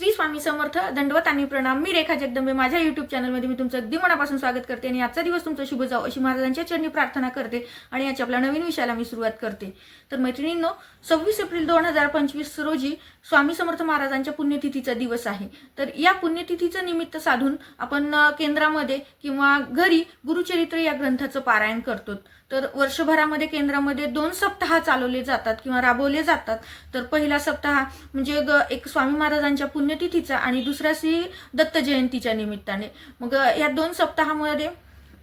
श्री स्वामी समर्थ दंडवत आणि प्रणाम. मी रेखा जगदंबे. माझ्या युट्यूब चॅनलमध्ये मी तुमचं अगदी मनापासून स्वागत करते आणि आजचा दिवस तुमचा शुभ जाओ अशी महाराजांच्या चरणी प्रार्थना करते आणि याच्या आपल्या नवीन विषयाला मी सुरुवात करते. तर मैत्रिणींनो सव्वीस एप्रिल दोन हजार पंचवीस रोजी स्वामी समर्थ महाराजांच्या पुण्यतिथीचा दिवस आहे. तर या पुण्यतिथीचं निमित्त साधून आपण केंद्रामध्ये किंवा घरी गुरुचरित्र या ग्रंथाचं पारायण करतो. तर वर्षभरामध्ये केंद्रामध्ये दोन सप्ताह चालवले जातात किंवा राबवले जातात. तर पहिला सप्ताह म्हणजे एक स्वामी महाराजांच्या पुण्यतिथीचा आणि दुसरा श्री दत्त जयंतीच्या निमित्ताने. मग या दोन सप्ताहामध्ये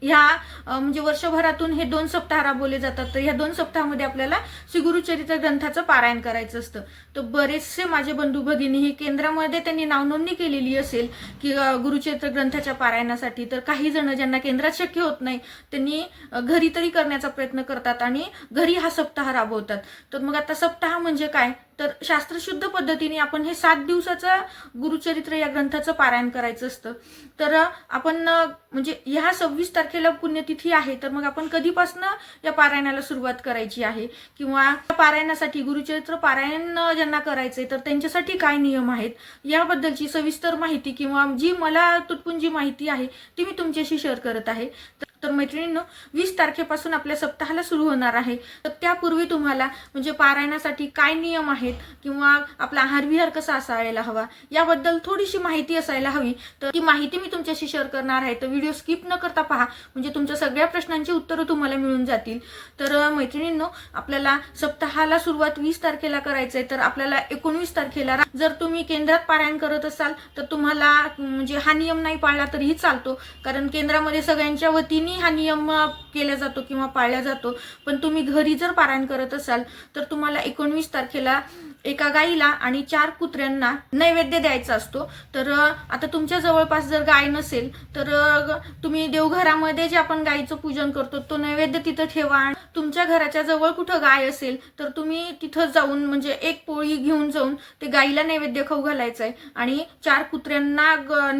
ह्या म्हणजे वर्षभरातून हे दोन सप्ताह राबवले जातात. तर ह्या दोन सप्ताहामध्ये आपल्याला श्री गुरुचरित्र ग्रंथाचं पारायण करायचं असतं. तर बरेचसे माझे बंधू भगिनी हे केंद्रामध्ये त्यांनी नावनोंदणी केलेली असेल की गुरुचरित्र ग्रंथाच्या पारायणासाठी. तर काही जण ज्यांना केंद्रात शक्य होत नाही त्यांनी घरी तरी करण्याचा प्रयत्न करतात आणि घरी हा सप्ताह राबवतात. तर मग आता सप्ताह म्हणजे काय? तर शास्त्रशुद्ध पद्धतीने आपण हे सात दिवसाचं गुरुचरित्र या ग्रंथाचं पारायण करायचं असतं. तर आपण म्हणजे ह्या सव्वीस तारखेला पुण्यतिथी आहे तर मग आपण कधीपासनं या पारायणाला सुरुवात करायची आहे? किंवा या पारायणासाठी गुरुचरित्र पारायण ज्यांना करायचंय तर त्यांच्यासाठी काय नियम आहेत? याबद्दलची सविस्तर माहिती किंवा जी मला तुटपुंजी माहिती आहे ती मी तुमच्याशी शेअर करत आहे. तर- मैत्रिणींनो वीस तारखेपासून आपल्या सप्ताहाला सुरू होणार आहे. तर त्यापूर्वी तुम्हाला म्हणजे पारायणासाठी काय नियम आहेत किंवा आपला आहार विहार कसा असायला हवा याबद्दल थोडीशी माहिती असायला हवी. तर ती माहिती मी तुमच्याशी शेअर करणार आहे. तर व्हिडिओ स्किप न करता पहा. म्हणजे तुमच्या सगळ्या प्रश्नांची उत्तरं तुम्हाला मिळून जातील. तर मैत्रिणींनो आपल्याला सप्ताहाला सुरुवात वीस तारखेला करायचंय. तर आपल्याला एकोणवीस तारखेला जर तुम्ही केंद्रात पारायण करत असाल तर तुम्हाला म्हणजे हा नियम नाही पाळला तरीही चालतो. कारण केंद्रामध्ये सगळ्यांच्या वतीने हा नियम केला जातो किंवा पाळला जातो पण तुम्ही घरी जर पारायण करत असाल तर तुम्हाला एकोणवीस तारखेला एका गाईला आणि चार कुत्र्यांना नैवेद्य द्यायचा असतो. तर आता तुमच्या जवळपास जर गाय नसेल तर तुम्ही देवघरामध्ये जे आपण गाईचं पूजन करतो तो नैवेद्य तिथं ठेवा. आणि तुमच्या घराच्या जवळ कुठं गाय असेल तर तुम्ही तिथं जाऊन म्हणजे एक पोळी घेऊन जाऊन ते गाईला नैवेद्य खाऊ घालायचं आहे आणि चार कुत्र्यांना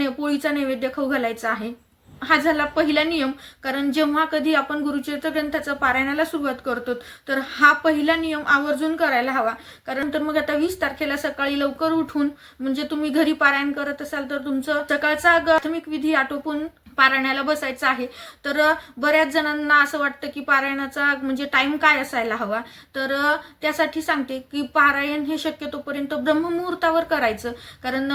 पोळीचा नैवेद्य खाऊ घालायचा आहे. हा झाला पहिला नियम. कारण जेव्हा कधी आपण गुरुचरित्र ग्रंथाचं पारायणाला सुरुवात करतो तर हा पहिला नियम आवर्जून करायला हवा. कारण तर मग आता वीस तारखेला सकाळी लवकर उठून म्हणजे तुम्ही घरी पारायण करत असाल तर तुमचं सकाळचा प्राथमिक विधी आटोपून पारायणाला बसायचं आहे. तर बऱ्याच जणांना असं वाटतं की पारायणाचा म्हणजे टाइम काय असायला हवा. तर त्यासाठी सांगते की पारायण हे शक्यतोपर्यंत ब्रह्ममुहूर्तावर करायचं. कारण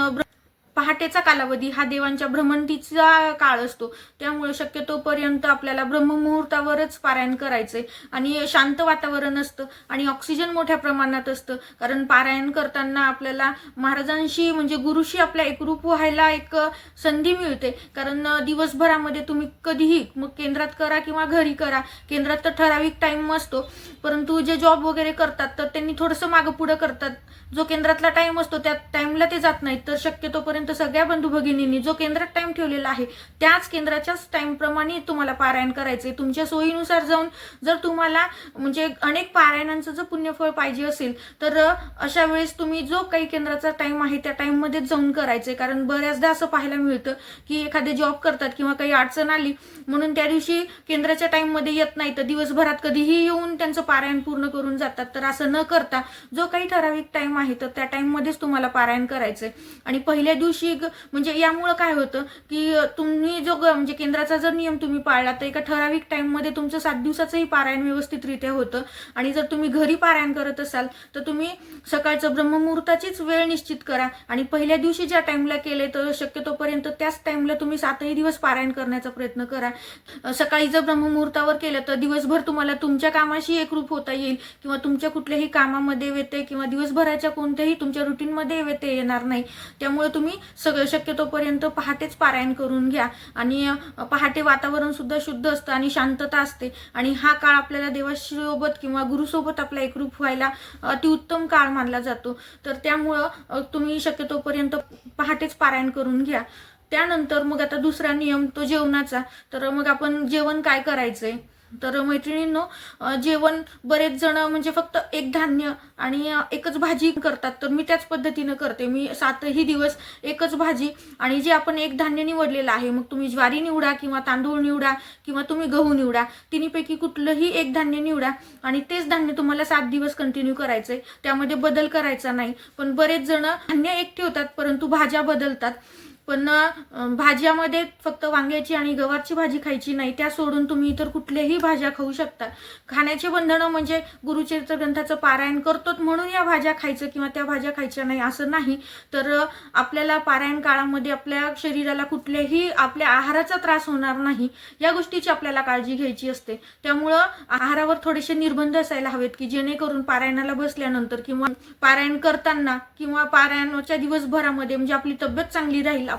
पहाटेचा कालावधी हा देवांच्या भ्रमंतीचा काळ असतो. त्यामुळे शक्यतोपर्यंत आपल्याला ब्रह्ममुहूर्तावरच पारायण करायचंय. आणि शांत वातावरण असतं आणि ऑक्सिजन मोठ्या प्रमाणात असतं. कारण पारायण करताना आपल्याला महाराजांशी म्हणजे गुरुशी आपल्या एकरूप व्हायला एक संधी मिळते. कारण दिवसभरामध्ये तुम्ही कधीही मग केंद्रात करा किंवा घरी करा. केंद्रात तर ठराविक टाईम असतो. परंतु जे जॉब वगैरे करतात तर त्यांनी थोडंसं मागं पुढं करतात. जो केंद्रातला टाईम असतो त्या टाईमला ते जात नाहीत. तर शक्यतोपर्यंत सगळ्या बंधू भगिनींनी जो केंद्रात टाइम ठेवलेला आहे त्याच केंद्राच्याच टाइम प्रमाणे तुम्हाला पारायण करायचंय. तुमच्या सोयीनुसार जाऊन जर तुम्हाला म्हणजे अनेक पारायणांचं जर पुण्यफळ पाहिजे असेल तर अशा वेळेस तुम्ही जो काही केंद्राचा टाइम आहे त्या टाइम मध्येच जाऊन करायचंय. कारण बऱ्याचदा असं पाहायला मिळतं की एखादे जॉब करतात किंवा काही अडचण आली म्हणून त्या दिवशी केंद्राच्या टाइममध्ये येत नाही तर दिवसभरात कधीही येऊन त्यांचं पारायण पूर्ण करून जातात. तर असं न करता जो काही ठराविक टाइम आहे तर त्या टाइम मध्येच तुम्हाला पारायण करायचंय. आणि पहिल्या दिवशी दिवशी म्हणजे यामुळं काय होतं की तुम्ही जो म्हणजे केंद्राचा जर नियम तुम्ही पाळला तर एका ठराविक टाईममध्ये तुमचं सात दिवसाचंही पारायण व्यवस्थितरित्या होतं. आणि जर तुम्ही घरी पारायण करत असाल तर तुम्ही सकाळचं ब्रह्ममुहूर्ताचीच वेळ निश्चित करा. आणि पहिल्या दिवशी ज्या टाईमला केले तर शक्यतोपर्यंत त्याच टाईमला तुम्ही सातही दिवस पारायण करण्याचा प्रयत्न करा. सकाळी जर ब्रह्ममुहूर्तावर केलं तर दिवसभर तुम्हाला तुमच्या कामाशी एकरूप होता येईल किंवा तुमच्या कुठल्याही कामामध्ये व्यत्यय किंवा दिवसभराच्या कोणत्याही तुमच्या रुटीनमध्ये व्यत्यय येणार नाही. त्यामुळे तुम्ही सगळं शक्यतोपर्यंत पहाटेच पारायण करून घ्या. आणि पहाटे वातावरण सुद्धा शुद्ध असतं आणि शांतता असते. आणि हा काळ आपल्याला देवासोबत किंवा गुरुसोबत आपला एकरूप व्हायला अतिउत्तम काळ मानला जातो. तर त्यामुळं तुम्ही शक्यतोपर्यंत पहाटेच पारायण करून घ्या. त्यानंतर मग आता दुसरा नियम तो जेवणाचा. तर मग आपण जेवण काय करायचंय? तर मैत्रिणींनो जेवण बरेच जण म्हणजे फक्त एक धान्य आणि एकच भाजी करतात. तर मी त्याच पद्धतीनं करते. मी सातही दिवस एकच भाजी आणि जे आपण एक धान्य निवडलेलं आहे मग तुम्ही ज्वारी निवडा किंवा तांदूळ निवडा किंवा तुम्ही गहू निवडा तिन्हीपैकी कुठलंही एक धान्य निवडा आणि तेच धान्य तुम्हाला सात दिवस कंटिन्यू करायचंय. त्यामध्ये बदल करायचा नाही. पण बरेच जण धान्य एक ठेवतात परंतु भाज्या बदलतात. पण भाज्यामध्ये फक्त वांग्याची आणि गवारची भाजी खायची नाही त्या सोडून तुम्ही इतर कुठल्याही भाज्या खाऊ शकता. खाण्याचे बंधनं म्हणजे गुरुचरित्र ग्रंथाचं पारायण करतोच म्हणून या भाज्या खायचं किंवा त्या भाज्या खायच्या नाही असं नाही. तर आपल्याला पारायण काळामध्ये आपल्या शरीराला कुठल्याही आपल्या आहाराचा त्रास होणार नाही या गोष्टीची आपल्याला काळजी घ्यायची असते. त्यामुळं आहारावर थोडेसे निर्बंध असायला हवेत की जेणेकरून पारायणाला बसल्यानंतर किंवा पारायण करताना किंवा पारायणाच्या दिवसभरामध्ये म्हणजे आपली तब्येत चांगली राहील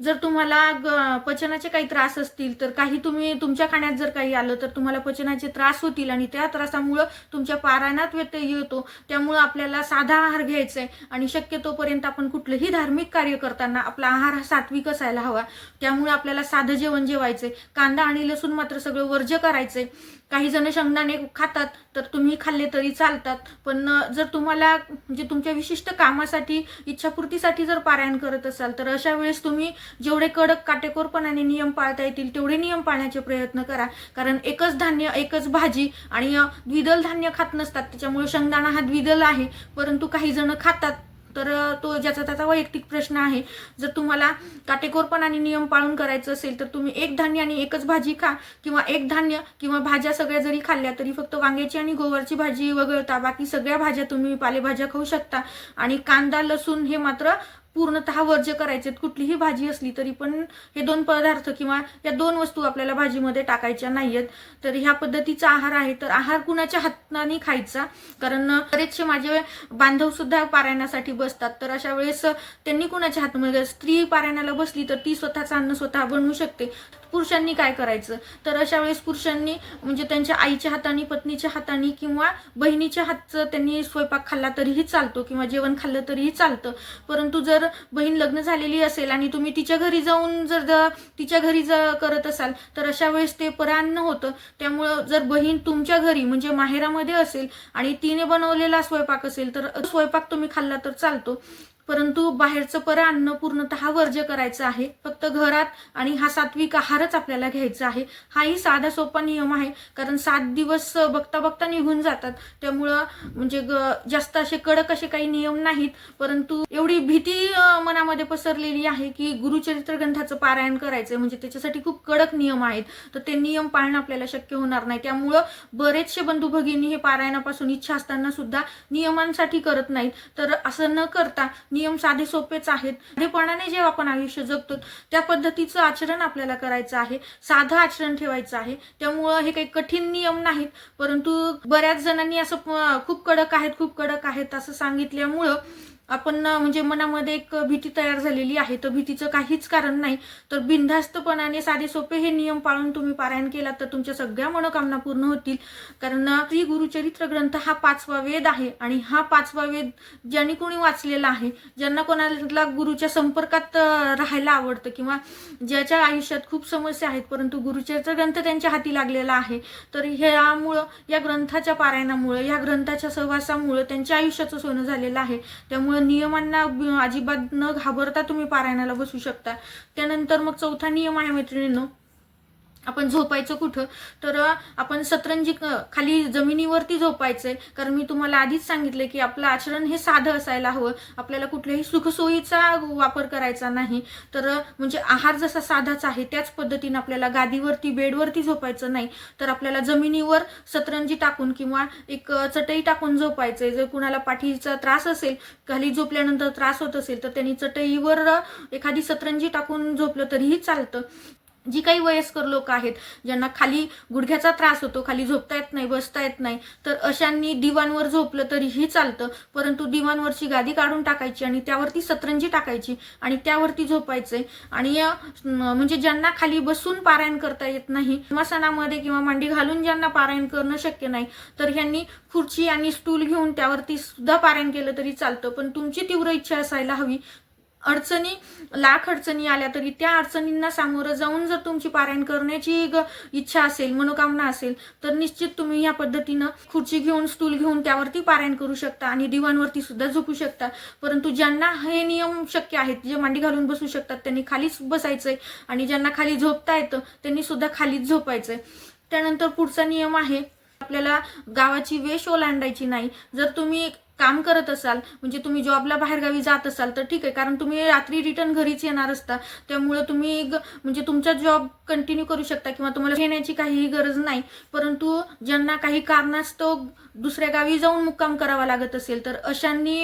जर तुम्हाला पचनाचे काही त्रास असतील तर काही तुम्ही तुमच्या खाण्यात जर काही आलं तर तुम्हाला पचनाचे त्रास होतील आणि त्या त्रासामुळं तुमच्या पारायणात व्यत्यय येतो. त्यामुळं आपल्याला साधा आहार घ्यायचा आहे आणि शक्यतोपर्यंत आपण कुठलंही धार्मिक कार्य करताना आपला आहार हा सात्विक असायला हवा. त्यामुळे आपल्याला साधं जेवण जेवायचंय. कांदा आणि लसूण मात्र सगळं वर्ज्य करायचंय. काही जण शेंगदाणे खातात तर तुम्ही खाल्ले तरी चालतात. पण जर तुम्हाला म्हणजे तुमच्या विशिष्ट कामासाठी इच्छापूर्तीसाठी जर पारायण करत असाल तर अशा वेळेस तुम्ही जेवढे कडक काटेकोरपणाने नियम पाळता येतील तेवढे नियम पाळण्याचे प्रयत्न करा. कारण एकच धान्य एकच भाजी आणि द्विदल धान्य खात नसतात. त्याच्यामुळे शेंगदाणा हा द्विदल आहे. परंतु काही जण खातात तर तो ज्याचा त्याचा वैयक्तिक प्रश्न आहे. जर तुम्हाला काटेकोरपणाने नियम पाळून करायचं असेल तर तुम्ही एक धान्य आणि एकच भाजी खा किंवा एक धान्य किंवा भाज्या सगळ्या जरी खाल्ल्या तरी फक्त वांग्याची आणि गोवरची भाजी वगळता. बाकी सगळ्या भाज्या तुम्ही पालेभाज्या खाऊ शकता. आणि कांदा लसूण हे मात्र पूर्णतः वर्ज्य करायचे कुठलीही भाजी असली तरी पण हे दोन पदार्थ किंवा या दोन वस्तू आपल्याला भाजीमध्ये टाकायच्या नाहीयेत. तर ह्या पद्धतीचा आहार आहे. तर आहार कुणाच्या हाताने खायचा? कारण बरेचसे माझे बांधव सुद्धा पारायणासाठी बसतात. तर अशा वेळेस त्यांनी कुणाच्या हातमध्ये? स्त्री पारायणाला बसली तर ती स्वतःचं अन्न स्वतः बनवू शकते. पुरुषांनी काय करायचं? तर अशा वेळेस पुरुषांनी म्हणजे त्यांच्या आईच्या हाताने पत्नीच्या हाताने किंवा बहिणीच्या हातचं त्यांनी स्वयंपाक खाल्ला तरीही चालतो किंवा जेवण खाल्लं तरीही चालतं. परंतु जर बहीण लग्न झालेली असेल आणि तुम्ही तिच्या घरी जाऊन जर तिच्या घरी जर करत असाल तर अशा वेळेस ते परान्न होतं. त्यामुळं जर बहीण तुमच्या घरी म्हणजे माहेरामध्ये असेल आणि तिने बनवलेला स्वयंपाक असेल तर स्वयंपाक तुम्ही खाल्ला तर चालतो. परंतु बाहेरचं परा अन्न पूर्णतः वर्ज्य करायचं आहे. फक्त घरात आणि हा सात्विक आहारच आपल्याला घ्यायचा आहे. हाही साधा सोपा नियम आहे. कारण सात दिवस बघता बघता निघून जातात. त्यामुळं म्हणजे ग- जास्त असे कडक असे काही नियम नाहीत. परंतु एवढी भीती मनामध्ये पसरलेली आहे की गुरुचरित्र ग्रंथाचं पारायण करायचं म्हणजे त्याच्यासाठी खूप कडक नियम आहेत. तर ते नियम पाळणं आपल्याला शक्य होणार नाही. त्यामुळं बरेचसे बंधू भगिनी हे पारायणापासून इच्छा असताना सुद्धा नियमांसाठी करत नाहीत. तर असं न करता नियम साधे सोपेच आहेत. साधेपणाने जे आपण आयुष्य जगतो त्या पद्धतीचं आचरण आपल्याला करायचं आहे. साधं आचरण ठेवायचं आहे. त्यामुळं हे काही कठीण नियम नाहीत परंतु बऱ्याच जणांनी असं खूप कडक आहेत खूप कडक आहेत असं सांगितल्यामुळं आपण म्हणजे मनामध्ये एक भीती तयार झालेली आहे. तर भीतीचं काहीच कारण नाही. तर बिनधास्तपणाने साधे सोपे हे नियम पाळून तुम्ही पारायण केलात तर तुमच्या सगळ्या मनोकामना पूर्ण होतील. कारण श्री गुरुचरित्र ग्रंथ हा पाचवा वेद आहे. आणि हा पाचवा वेद ज्यांनी कोणी वाचलेला आहे ज्यांना कोणाला गुरुच्या संपर्कात राहायला आवडतं किंवा ज्याच्या आयुष्यात खूप समस्या आहेत परंतु गुरुचरित्र ग्रंथ त्यांच्या हाती लागलेला आहे तर ह्यामुळं या ग्रंथाच्या पारायणामुळं या ग्रंथाच्या सहवासामुळं त्यांच्या आयुष्याचं सोनं झालेलं आहे. त्यामुळं नियमांना अजिबात न घाबरता तुम्ही पारायणाला बसू शकता. त्यानंतर मग चौथा नियम आहे मैत्रिणींनो. आपण झोपायचं कुठं? तर आपण सतरंजी खाली जमिनीवरती झोपायचंय. कारण मी तुम्हाला आधीच सांगितले की आपलं आचरण हे साधं असायला हवं. आपल्याला कुठल्याही सुखसोयीचा वापर करायचा नाही. तर म्हणजे आहार जसा साधाच आहे त्याच पद्धतीने आपल्याला गादीवरती बेडवरती झोपायचं नाही. तर आपल्याला जमिनीवर सतरंजी टाकून किंवा एक चटई टाकून झोपायचंय. जर कुणाला पाठीचा त्रास असेल खाली झोपल्यानंतर त्रास होत असेल तर त्यांनी चटईवर एखादी सतरंजी टाकून झोपलं तरीही चालतं. जी काही वयस्कर लोक आहेत ज्यांना खाली गुडघ्याचा त्रास होतो खाली झोपता येत नाही बसता येत नाही तर अशांनी दिवाणवर झोपलं तरीही चालतं परंतु दिवाणवरची गादी काढून टाकायची आणि त्यावरती सतरंजी टाकायची आणि त्यावरती झोपायचंय आणि म्हणजे ज्यांना खाली बसून पारायण करता येत नाही मसानामध्ये किंवा मांडी घालून ज्यांना पारायण करणं शक्य नाही तर ह्यांनी खुर्ची आणि स्टूल घेऊन त्यावरती सुद्धा पारायण केलं तरी चालतं. पण तुमची तीव्र इच्छा असायला हवी अडचणी लाख अडचणी आल्या तरी त्या अडचणींना सामोरं जाऊन जर तुमची पारायण करण्याची ग- इच्छा असेल मनोकामना असेल तर निश्चित तुम्ही या पद्धतीनं खुर्ची घेऊन स्टूल घेऊन त्यावरती पारायण करू शकता आणि दिवाणवरती सुद्धा झोपू शकता. परंतु ज्यांना हे नियम शक्य आहेत जे मांडी घालून बसू शकतात त्यांनी खालीच बसायचंय आणि ज्यांना खाली झोपता येतं त्यांनी सुद्धा खालीच झोपायचंय. त्यानंतर पुढचा नियम आहे आपल्याला गावाची वेश ओलांडायची नाही. जर तुम्ही काम करत असाल म्हणजे तुम्ही जॉबला बाहेरगावी जात असाल तर ठीक आहे. कारण तुम्ही रात्री रिटर्न घरीच येणार असता. त्यामुळे तुम्ही म्हणजे तुमचा जॉब कंटिन्यू करू शकता किंवा तुम्हाला घेण्याची काहीही गरज नाही. परंतु ज्यांना काही कारणास्तव दुसऱ्या गावी जाऊन मुक्काम करावा लागत असेल तर अशांनी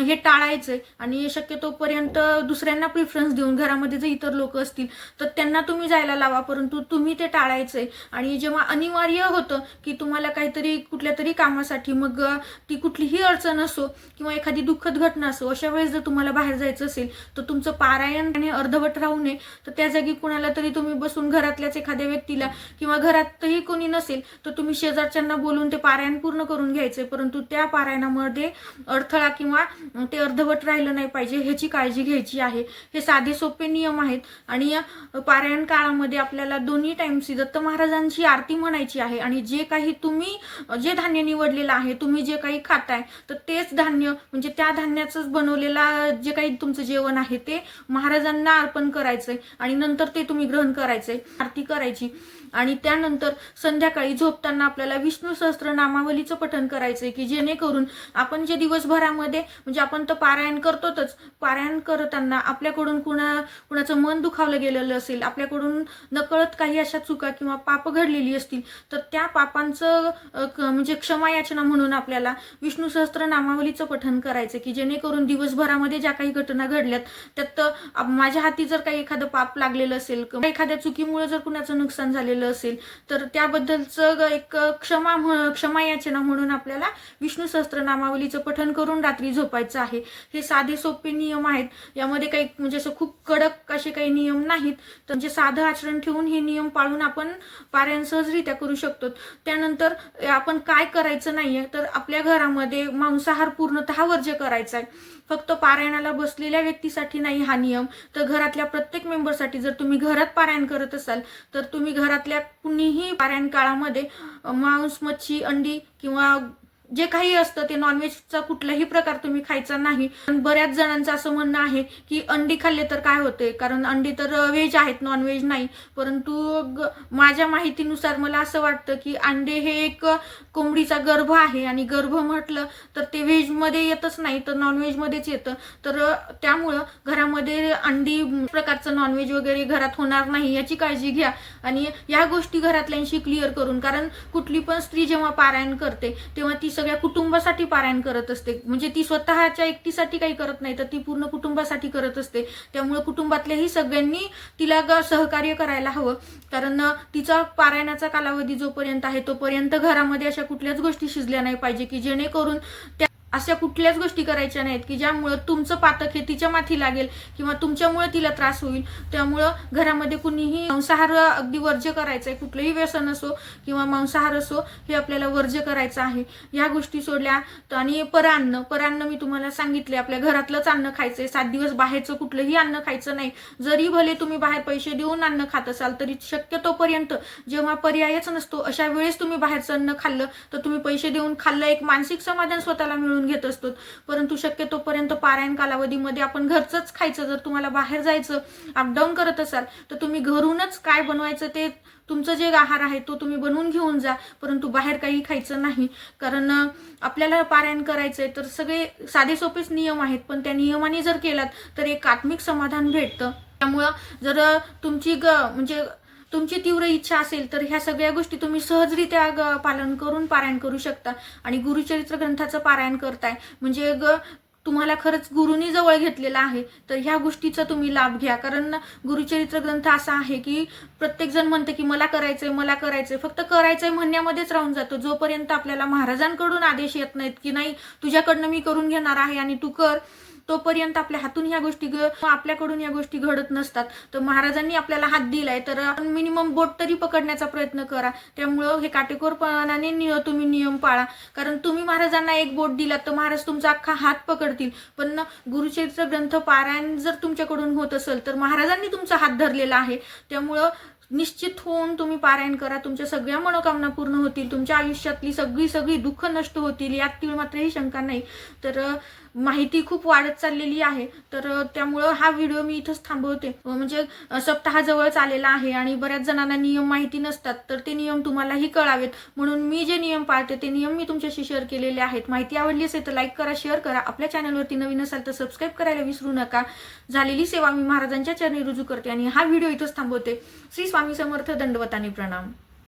हे टाळायचंय. आणि शक्यतोपर्यंत दुसऱ्यांना प्रिफरन्स देऊन घरामध्ये जर इतर लोक असतील तर त्यांना तुम्ही जायला लावा. परंतु तुम्ही ते टाळायचंय. आणि जेव्हा अनिवार्य होतं की तुम्हाला काहीतरी कुठल्या तरी कामासाठी मग ती कुठलीही अडचण असो किंवा एखादी दुःखद घटना असो अशा वेळेस जर तुम्हाला बाहेर जायचं असेल तर तुमचं पारायण आणि अर्धवट राहू नये. तर त्या जागी कुणाला तरी तुम्ही बसून घरातल्याच एखाद्या व्यक्तीला किंवा घरातही कोणी नसेल तर तुम्ही शेजारच्यांना बोलून ते पारायण पूर्ण करून घ्यायचे परंतु त्या पारायणामध्ये अडथळा किंवा ते अर्धवट राहिलं नाही पाहिजे ह्याची काळजी घ्यायची आहे. हे साधे सोपे नियम आहेत आणि या पारायण काळामध्ये आपल्याला दोन्ही टाइम्सची दत्त महाराजांची आरती म्हणायची आहे. आणि जे काही तुम्ही जे धान्य निवडलेलं आहे तुम्ही जे काही खाताय तर तेच धान्य म्हणजे त्या धान्याचंच बनवलेला जे काही तुमचं जेवण आहे ते महाराजांना अर्पण करायचंय आणि नंतर ते तुम्ही ग्रहण करायचंय आरती करायची. आणि त्यानंतर संध्याकाळी झोपताना आपल्याला विष्णू सहस्त्र नामावलीचं पठण करायचंय की जेणेकरून आपण जे दिवसभरामध्ये म्हणजे आपण तर पारायण करतोच पारायण करताना आपल्याकडून कुणा कुणाचं मन दुखावलं गेलेलं असेल आपल्याकडून नकळत काही अशा चुका किंवा पाप घडलेली असतील तर त्या पापांचं क- म्हणजे क्षमा याचना म्हणून आपल्याला विष्णू सहस्त्र नामावलीचं पठण करायचं की जेणेकरून दिवसभरामध्ये ज्या काही घटना घडल्यात त्यात माझ्या हाती जर काही एखादं पाप लागलेलं असेल एखाद्या चुकीमुळे जर कुणाचं नुकसान झालेलं असेल तर त्याबद्दलचं एक क्षमा क्षमायाचना क्षमा याचना म्हणून आपल्याला विष्णू सहस्त्रनामावलीचं पठण करून रात्री झोपायचं आहे. हे साधे सोपे नियम आहेत. यामध्ये काही म्हणजे असं खूप कडक असे काही नियम नाहीत. तर म्हणजे साधं आचरण ठेवून हे नियम पाळून आपण पारायण सहजरित्या करू शकतो. त्यानंतर आपण काय करायचं नाहीये तर आपल्या घरामध्ये मांसाहार पूर्णतः वर्ज्य करायचा आहे फक्त पारायणाला बसलेल्या व्यक्तीसाठी नाही हा नियम. तर घरातल्या प्रत्येक मेंबरसाठी जर तुम्ही घरात पारायण करत असाल तर तुम्ही घरातल्या कुणीही पारायण काळामध्ये मांस मच्छी अंडी किंवा जे काही असतं ते नॉनव्हेजचा कुठलाही प्रकार तुम्ही खायचा नाही. पण बऱ्याच जणांचं असं म्हणणं आहे की अंडी खाल्ले तर काय होते कारण अंडी तर व्हेज आहेत नॉनव्हेज नाही. परंतु माझ्या माहितीनुसार मला असं वाटतं की अंडे हे एक कोंबडीचा गर्भ आहे आणि गर्भ म्हटलं तर ते व्हेजमध्ये येतच नाही तर नॉनव्हेजमध्येच येतं. तर त्यामुळं घरामध्ये अंडी प्रकारचं नॉनव्हेज वगैरे घरात होणार नाही याची काळजी घ्या. आणि या गोष्टी घरातल्यांशी क्लिअर करून कारण कुठली पण स्त्री जेव्हा पारायण करते तेव्हा ती सगळ्या कुटुंबासाठी पारायण करत असते. म्हणजे ती स्वतःच्या एकटीसाठी काही करत नाही तर ती पूर्ण कुटुंबासाठी करत असते. त्यामुळे कुटुंबातल्याही सगळ्यांनी तिला ग- सहकार्य करायला हवं. कारण तिचा पारायणाचा कालावधी जोपर्यंत आहे तोपर्यंत घरामध्ये अशा कुठल्याच गोष्टी शिजल्या नाही पाहिजे की जेणेकरून त्या अशा कुठल्याच गोष्टी करायच्या नाहीत की ज्यामुळं तुमचं पातक हे तिच्या माथी लागेल किंवा तुमच्यामुळे तिला त्रास होईल. त्यामुळं घरामध्ये कुणीही मांसाहार अगदी वर्ज्य करायचं आहे कुठलंही व्यसन असो किंवा मांसाहार असो हे आपल्याला वर्ज्य करायचं आहे. ह्या गोष्टी सोडल्या तर आणि परान्न परान्न मी तुम्हाला सांगितले आपल्या घरातलंच अन्न खायचंय सात दिवस बाहेरचं कुठलंही अन्न खायचं नाही. जरी भले तुम्ही बाहेर पैसे देऊन अन्न खात असाल तरी शक्यतोपर्यंत जेव्हा पर्यायच नसतो अशा वेळेस तुम्ही बाहेरचं अन्न खाल्लं तर तुम्ही पैसे देऊन खाल्लं एक मानसिक समाधान स्वतःला मिळून घेत असतो. परंतु शक्यतोपर्यंत पारायण कालावधीमध्ये आपण घरचंच खायचं. जर तुम्हाला बाहेर जायचं अपडाऊन करत असाल तर तुम्ही घरूनच काय बनवायचं ते तुमचं जे आहार आहे तो तुम्ही बनवून घेऊन जा. परंतु बाहेर काही खायचं नाही. कारण आपल्याला पारायण करायचंय तर सगळे साधे सोपेच नियम आहेत. पण त्या नियमाने जर केलात तर एक आत्मिक समाधान भेटतं. त्यामुळं जर तुमची ग म्हणजे तुमची तीव्र इच्छा असेल तर ह्या सगळ्या गोष्टी तुम्ही सहजरित्या ग- पालन करून पारायण करू शकता. आणि गुरुचरित्र ग्रंथाचं पारायण करताय. म्हणजे ग तुम्हाला खरंच गुरुनी जवळ घेतलेला आहे. तर ह्या गोष्टीचा तुम्ही लाभ घ्या. कारण गुरुचरित्र ग्रंथ असा आहे की प्रत्येकजण म्हणतं की मला करायचंय मला करायचंय. फक्त करायचंय म्हणण्यामध्येच राहून जातो. जोपर्यंत आपल्याला महाराजांकडून आदेश येत नाहीत की नाही तुझ्याकडनं मी करून घेणार आहे आणि तू कर तोपर्यंत आपल्या हातून ह्या गोष्टी घ- आपल्याकडून या गोष्टी घडत नसतात. तर महाराजांनी आपल्याला हात दिलाय तर मिनिमम बोट तरी पकडण्याचा प्रयत्न करा. त्यामुळं हे काटेकोरपणाने तुम्ही नियम पाळा. कारण तुम्ही महाराजांना एक बोट दिलात तर महाराज तुमचा अख्खा हात पकडतील. पण गुरुचरित्र ग्रंथ पारायण जर तुमच्याकडून होत असेल तर महाराजांनी तुमचा हात धरलेला आहे. त्यामुळं निश्चित होऊन तुम्ही पारायण करा. तुमच्या सगळ्या मनोकामना पूर्ण होतील. तुमच्या आयुष्यातली सगळी सगळी दुःख नष्ट होतील. यात तीळ मात्रही शंका नाही. तर माहिती खूप वाढत चाललेली आहे. तर त्यामुळं हा व्हिडिओ मी इथंच थांबवते. म्हणजे सप्ताहाजवळच सप्ताह जवळच आलेला आहे आणि बऱ्याच जणांना नियम माहिती नसतात. तर ते नियम तुम्हालाही कळावेत. म्हणून मी जे नियम पाळते ते नियम मी तुमच्याशी शेअर केलेले आहेत. माहिती आवडली असेल तर लाईक करा शेअर करा. आपल्या चॅनलवरती नवीन असाल तर सबस्क्राईब करायला विसरू नका. झालेली सेवा मी महाराजांच्या चरणी रुजू करते आणि हा व्हिडिओ इथंच थांबवते. श्री स्वामी समर्थ दंडवतानी प्रणाम.